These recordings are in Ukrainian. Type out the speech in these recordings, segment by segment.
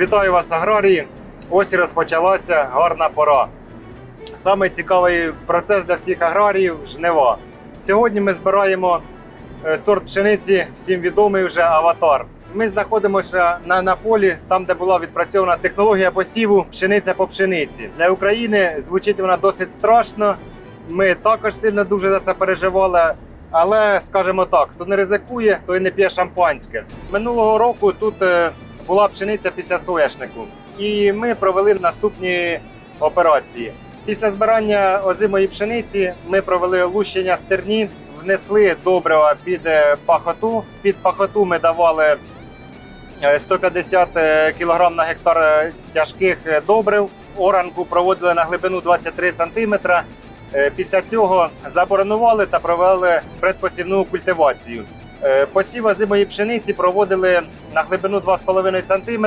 Вітаю вас, аграрії! Ось і розпочалася гарна пора. Саме цікавий процес для всіх аграріїв жнива. Сьогодні ми збираємо е, сорт пшениці, всім відомий вже аватар. Ми знаходимося на, на полі, там, де була відпрацьована технологія посіву пшениця по пшениці. Для України звучить вона досить страшно. Ми також сильно дуже за це переживали. Але скажімо так, хто не ризикує, той не п'є шампанське. Минулого року тут е, була пшениця після соняшнику, і ми провели наступні операції. Після збирання озимої пшениці ми провели лущення стерні, внесли добрива під е, пахоту. Під пахоту ми давали е, 150 кг на гектар е, тяжких е, добрив. Оранку проводили на глибину 23 см. Е, Після цього заборонували та провели предпосівну культивацію. Е, Посів озимої пшениці проводили на глибину 2,5 см,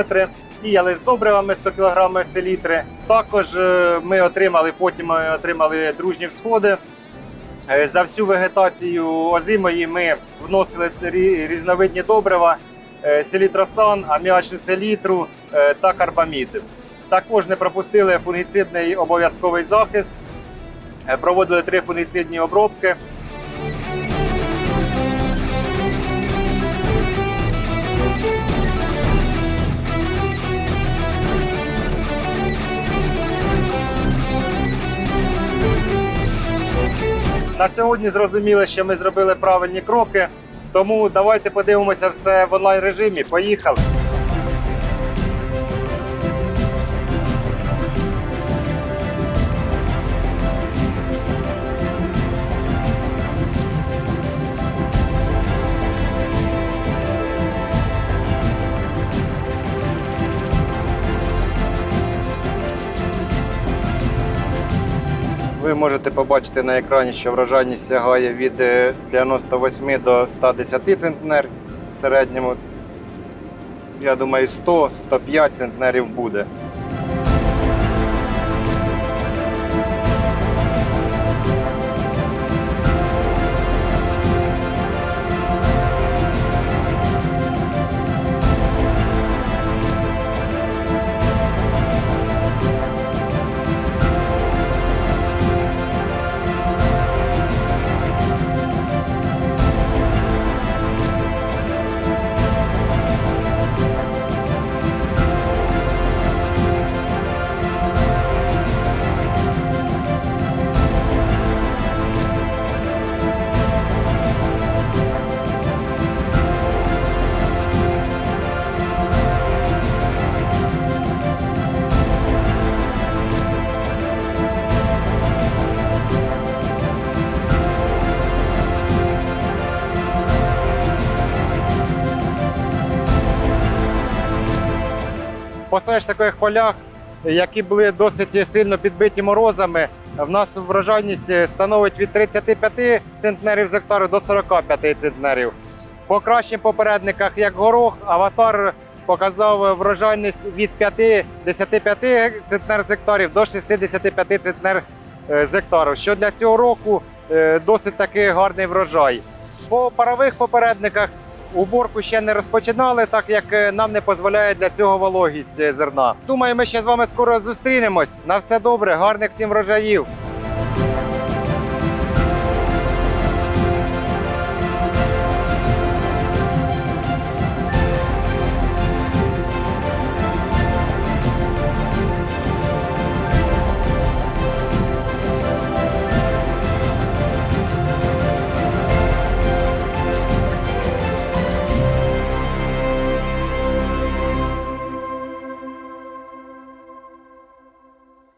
сіяли з добривами 100 кг селітри. Також е, ми отримали потім отримали дружні всходи. Е, За всю вегетацію озимої ми вносили різновидні добрива: селітросан, аміачну селітру та карбамід. Також не пропустили фунгіцидний обов'язковий захист. Проводили три фунгіцидні обробки. На сьогодні зрозуміли, що ми зробили правильні кроки. Тому давайте подивимося все в онлайн режимі. Поїхали. Ви можете побачити на екрані, що врожайність сягає від е, 98 до 110 центнер в середньому. Я думаю, 100-105 центнерів буде. По таких полях, які були досить сильно підбиті морозами, в нас врожайність становить від 35 центнерів з гектару до 45 центнерів. По кращим попередниках, як горох, аватар показав врожайність від 55 центнер з гектарів до 65 центнер е, з гектару, що для цього року е, досить таки гарний врожай. По парових попередниках Уборку ще не розпочинали, так як е, нам не дозволяє для цього вологість е, зерна. Думаю, ми ще з вами скоро зустрінемось. На все добре, гарних всім врожаїв.